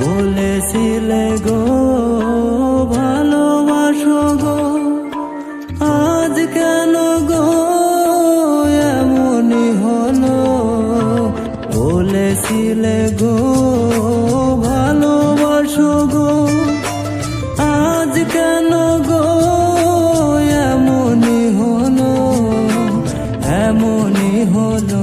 বলেছিলে গো, ভালোবাসো গো। আজ কেন গো, এমনই হলো? বলেছিলে গো, ভালোবাসো গো। আজ কেন গো, এমনই হলো এমনই হলো।